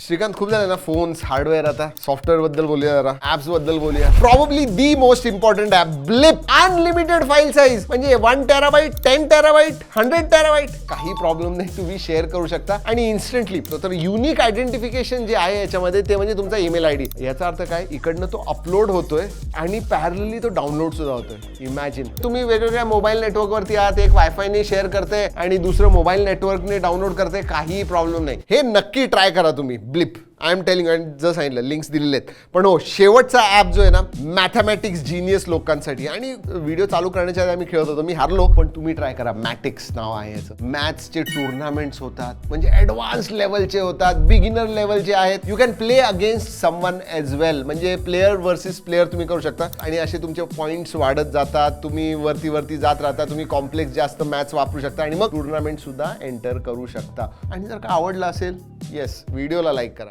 श्रीकांत खूप झालं ना फोन्स हार्डवेअर आता. सॉफ्टवेअरबद्दल बोलूया जरा. ऍप्सबद्दल बोलूया. Probably the most important app Blip unlimited file size म्हणजे one terabyte ten terabyte hundred terabyte काही प्रॉब्लेम नाही तुम्ही शेअर करू शकता. आणि इन्स्टंटली तर युनिक आयडेंटिफिकेशन जे आहे याच्यामध्ये ते म्हणजे तुमचा ईमेल आय डी याचा अर्थ काय? इकडनं तो अपलोड होतोय आणि पॅरलली तो डाउनलोड सुद्धा होतोय. इमॅजिन तुम्ही वेगवेगळ्या मोबाईल नेटवर्कवरती आहात एक वायफायने शेअर करते आणि दुसरं मोबाईल नेटवर्कने डाउनलोड करते काही प्रॉब्लेम नाही. हे नक्की ट्राय करा तुम्ही. ब्लिप आय एम टेलिंग आणि जर सांगितलं लिंक्स दिलेले आहेत. पण हो शेवटचा ॲप जो आहे ना मॅथमॅटिक्स जिनियस लोकांसाठी. आणि व्हिडिओ चालू करण्याच्या आधी आम्ही खेळत होतो. मी हारलो पण तुम्ही ट्राय करा. मॅटिक्स नाव आहे याचं. मॅथ्सचे टुर्नामेंट्स होतात. म्हणजे ॲडव्हान्स लेवलचे होतात. बिगिनर लेवलचे आहेत. You can play against someone as well म्हणजे प्लेयर वर्सेस प्लेयर तुम्ही करू शकता. आणि असे तुमचे पॉईंट्स वाढत जातात. तुम्ही वरती वरती जात राहता. तुम्ही कॉम्प्लेक्स जास्त मॅथ्स वापरू शकता. आणि मग टुर्नामेंट सुद्धा एंटर करू शकता. आणि जर का आवडलं असेल येस व्हिडिओला लाईक करा.